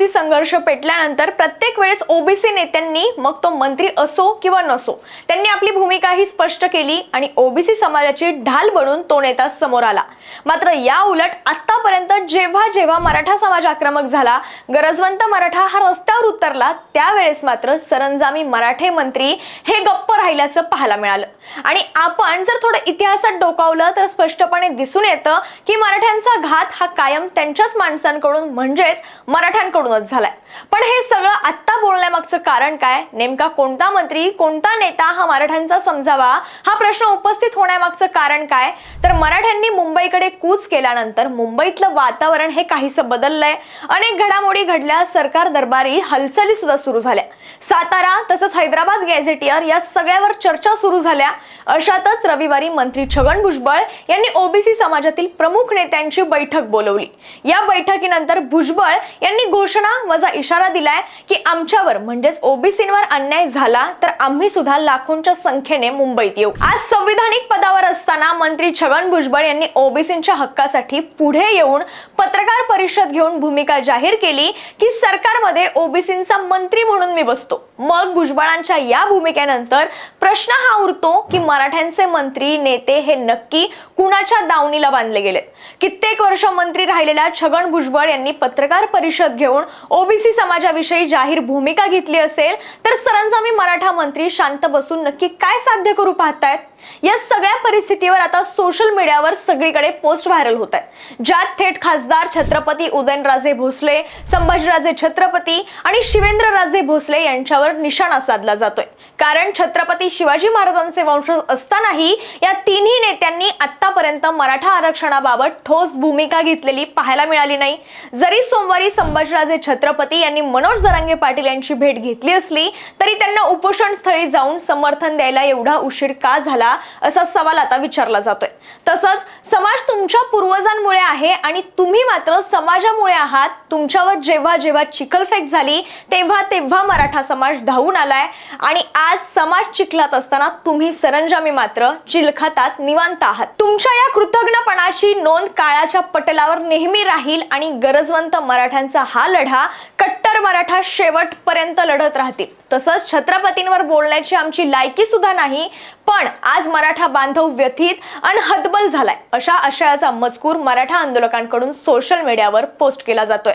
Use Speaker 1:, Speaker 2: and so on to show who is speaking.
Speaker 1: OBC संघर्ष पेटल्यानंतर प्रत्येक वेळेस ओबीसी नेत्यांनी मग तो मंत्री असो किंवा नसो त्यांनी आपली भूमिका ही स्पष्ट केली आणि ओबीसी समाजाची ढाल बनून तो नेता समोर आला. मात्र या उलट आतापर्यंत जेव्हा जेव्हा मराठा समाज आक्रमक झाला गरजवंत मराठा हा रस्त्यावर उतरला त्यावेळेस मात्र सरंजामी मराठे मंत्री हे गप्प राहिल्याचं पाहायला मिळालं. आणि आपण जर थोडं इतिहासात डोकावलं तर स्पष्टपणे दिसून येतं की मराठ्यांचा घात हा कायम त्यांच्याच माणसांकडून म्हणजेच मराठ्यांकडूनच झालाय. पण हे सगळं आत्ता बोलण्यामागचं कारण काय? नेमका कोणता मंत्री कोणता नेता हा मराठ्यांचा समजावा? हा प्रश्न उपस्थित होण्यामागचं कारण काय? तर मराठ्यांनी मुंबईकडे कूच केल्यानंतर मुंबईतलं वातावरण हे काहीसं बदललंय. अनेक घडामोडी घडल्या सरकार दरबारी हालचाली सुद्धा सुरू झाल्या. सातारा तसंच हैदराबाद गॅझेटियर या सगळ्यावर चर्चा सुरू झाल्या. अशातच रविवारी मंत्री छगन भुजबळ यांनी ओबीसी समाजातील प्रमुख नेत्यांची बैठक बोलवली. या बैठकीनंतर भुजबळ यांनी घोषणा वजा इशारा दिलाय की आमच्यावर म्हणजेच ओबीसींवर अन्याय झाला तर आम्ही सुद्धा लाखोंच्या संख्येने मुंबईत येऊ. आज संविधानिक पदावर असताना मंत्री छगन भुजबळ यांनी ओबीसींच्या हक्कासाठी पुढे येऊन पत्रकार परिषद घेऊन भूमिका जाहीर केली की सरकारमध्ये ओबीसींचा मंत्री म्हणून मी बसतो. मग भुजबळांच्या या भूमिकेनंतर प्रश्न हा उरतो की मराठ्यांचे मंत्री नेते हे नक्की कुणाच्या दावणीला बांधले गेले कित्येक वर्ष मंत्री राहिलेल्या छगन भुजबळ यांनी पत्रकार परिषद घेऊन ओबीसी समाजाविषयी जाहीर भूमिका घेतली असेल तर सरंजामी मराठा मंत्री शांत बसून नक्की काय साध्य करू पाहतायत? या सगळ्या परिस्थितीवर आता सोशल मीडियावर सगळीकडे पोस्ट व्हायरल होत आहेत. ज्यात थेट खासदार छत्रपती उदयनराजे भोसले संभाजीराजे छत्रपती आणि शिवेंद्रराजे भोसले यांच्यावर निशाणा साधला जातोय. कारण छत्रपती शिवाजी महाराजांचे वंशज असतानाही या तिन्ही नेत्यांनी आतापर्यंत मराठा आरक्षणाबाबत ठोस भूमिका घेतलेली पाहायला मिळाली नाही. जरी सोमवारी संभाजीराजे छत्रपती यांनी मनोज जरांगे पाटील यांची भेट घेतली असली तरी त्यांना उपोषण स्थळी जाऊन समर्थन द्यायला एवढा उशीर का झाला असा सवाल आता विचारला जातोय. तसंच समाज तुमच्या पूर्वजांमुळे आहे आणि तुम्ही मात्र समाजामुळे आहात. तुमच्यावर जेव्हा जेव्हा चिखलफेक झाली तेव्हा तेव्हा मराठा समाज धावून आलाय. आणि आज समाज चिखलात असताना तुम्ही सरंजामी मात्र चिलखतात निवांत आहात. तुमच्या या कृतज्ञपणाची नोंद काळाच्या पटलावर नेहमी राहील आणि गरजवंत मराठ्यांचा हा लढा कट्टर मराठा शेवटपर्यंत लढत राहतील. तसंच छत्रपतींवर बोलण्याची आमची लायकी सुद्धा नाही पण आज मराठा बांधव व्यथित आणि हतबल झालाय अशा आशयाचा मजकूर मराठा आंदोलकांकडून सोशल मीडियावर पोस्ट केला जातोय.